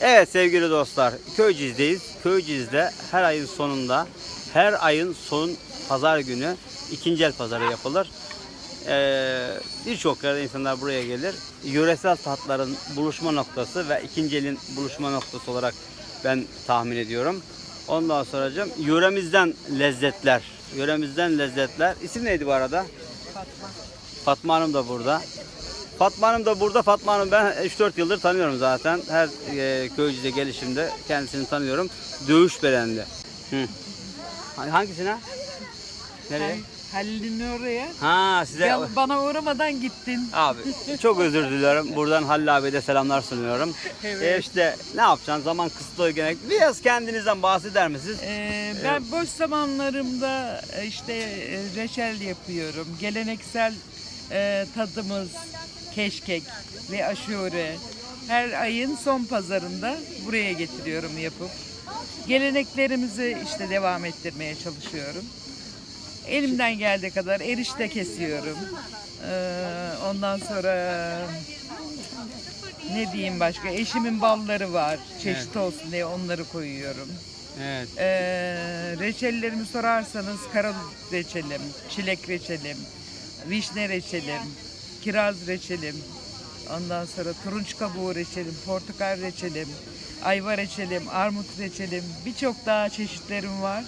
Evet sevgili dostlar, Köyciz'deyiz. Köyciz'de her ayın sonunda, her ayın son pazar günü ikinci el pazarı yapılır. Ee, Birçok yerde insanlar buraya gelir. Yöresel tatların buluşma noktası ve ikinci elin buluşma noktası olarak ben tahmin ediyorum. Ondan sonra hocam yöremizden lezzetler yöremizden lezzetler. İsim neydi bu arada? Fatma. Fatma Hanım da burada. Fatma Hanım da burada. Fatma Hanım ben 3-4 yıldır tanıyorum zaten. Her e, Köyceğiz'e gelişimde kendisini tanıyorum. Dövüş berendi. Hı. Ha- Hangisine? Nereye? Halil'in oraya. Ha size... Ya bana uğramadan gittin. Abi çok özür diliyorum. Buradan Halil abiye de selamlar sunuyorum. Evet. E işte ne yapacaksın? Zaman kısıtlı gene. Biraz kendinizden bahseder misiniz? Ee, ben boş zamanlarımda e, işte e, reçel yapıyorum. Geleneksel e, tadımız keşkek ve aşure. Her ayın son pazarında buraya getiriyorum yapıp. Geleneklerimizi işte devam ettirmeye çalışıyorum. Elimden geldiği kadar erişte kesiyorum. Ee, ondan sonra ne diyeyim başka? Eşimin balları var. Çeşit olsun diye onları koyuyorum. Evet. Ee, reçellerimi sorarsanız karadut reçelim, çilek reçelim, vişne reçelim, kiraz reçelim, ondan sonra turunç kabuğu reçelim, portakal reçelim, ayva reçelim, armut reçelim, birçok daha çeşitlerim var.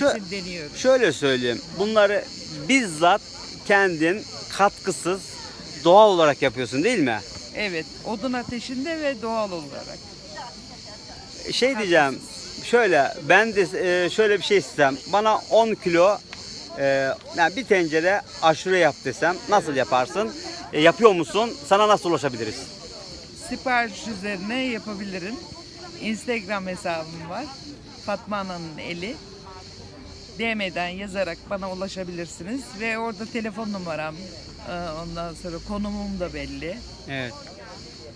Hepsini deniyorum. Şöyle söyleyeyim. Bunları bizzat kendin katkısız doğal olarak yapıyorsun değil mi? Evet, odun ateşinde ve doğal olarak. Şey diyeceğim. Şöyle ben de e, şöyle bir şey istesem. Bana 10 kilo e, yani bir tencere aşure yap desem nasıl yaparsın? E, yapıyor musun? Sana nasıl ulaşabiliriz? Sipariş üzerine yapabilirim. Instagram hesabım var. Fatma Ana'nın eli. DM'den yazarak bana ulaşabilirsiniz. Ve orada telefon numaram, e, ondan sonra konumum da belli. Evet.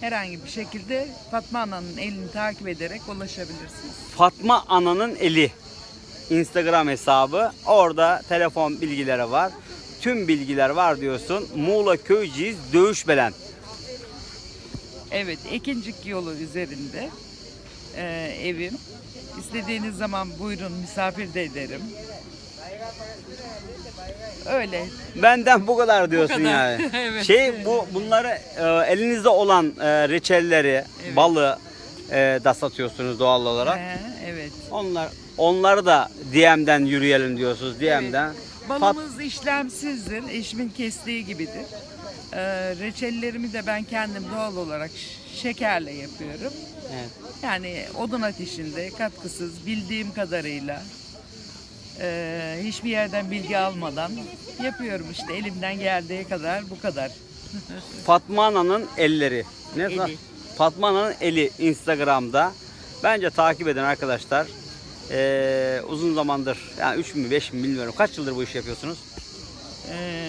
Herhangi bir şekilde Fatma Ana'nın elini takip ederek ulaşabilirsiniz. Fatma Ana'nın eli Instagram hesabı. Orada telefon bilgileri var. Tüm bilgiler var diyorsun. Muğla Köyceğiz Dövüş Belen. Evet, Ekincik yolu üzerinde e, evim. İstediğiniz zaman buyurun misafir de ederim. Öyle. Benden bu kadar diyorsun kadar. yani. Evet. Şey bu bunları e, elinizde olan e, reçelleri, Evet. balı e, da satıyorsunuz doğal olarak. He, evet. Onlar onları da DM'den yürüyelim diyorsunuz. DM'den. Balımız işlemsizdir. Eşimin kestiği gibidir. Ee, reçellerimi de ben kendim doğal olarak şekerle yapıyorum. Evet. Yani odun ateşinde katkısız bildiğim kadarıyla e, hiçbir yerden bilgi almadan yapıyorum işte elimden geldiği kadar bu kadar. Fatma Ana'nın elleri. Ne? Eli. Fatma Ana'nın eli Instagram'da. Bence takip edin arkadaşlar. Ee, uzun zamandır yani 3 mü 5 mi bilmiyorum. Kaç yıldır bu işi yapıyorsunuz? Ee,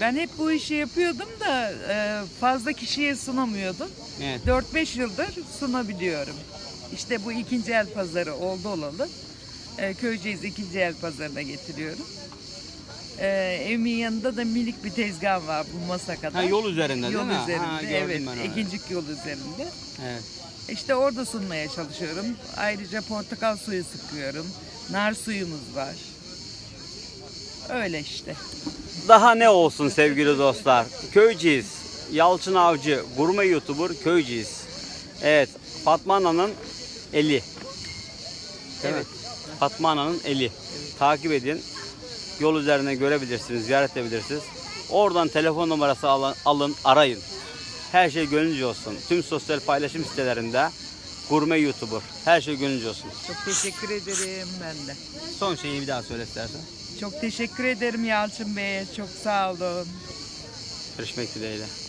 ben hep bu işi yapıyordum da e, fazla kişiye sunamıyordum. Evet. 4-5 yıldır sunabiliyorum. İşte bu ikinci el pazarı oldu olalı. E, Köyceğiz ikinci el pazarına getiriyorum. E, evimin yanında da minik bir tezgah var bu masa kadar. Ha, yol üzerinde Yol değil mi? üzerinde Ha, evet. Ekincik yol üzerinde. Evet. İşte orada sunmaya çalışıyorum. Ayrıca portakal suyu sıkıyorum. Nar suyumuz var. Öyle işte. Daha ne olsun sevgili dostlar? Köyceğiz, Yalçın Avcı, gurme YouTuber Köyceğiz. Evet, Fatma Ana'nın eli. Değil mi? Evet. Fatma Ana'nın eli. Takip edin. Yol üzerine görebilirsiniz, ziyaret edebilirsiniz. Oradan telefon numarası alın, alın arayın. Her şey gönlünce olsun. Tüm sosyal paylaşım sitelerinde gurme YouTuber. Her şey gönlünce olsun. Çok teşekkür ederim ben de. Son şeyi bir daha söyle istersen. Çok teşekkür ederim Yalçın Bey'e. Çok sağ olun. Görüşmek dileğiyle.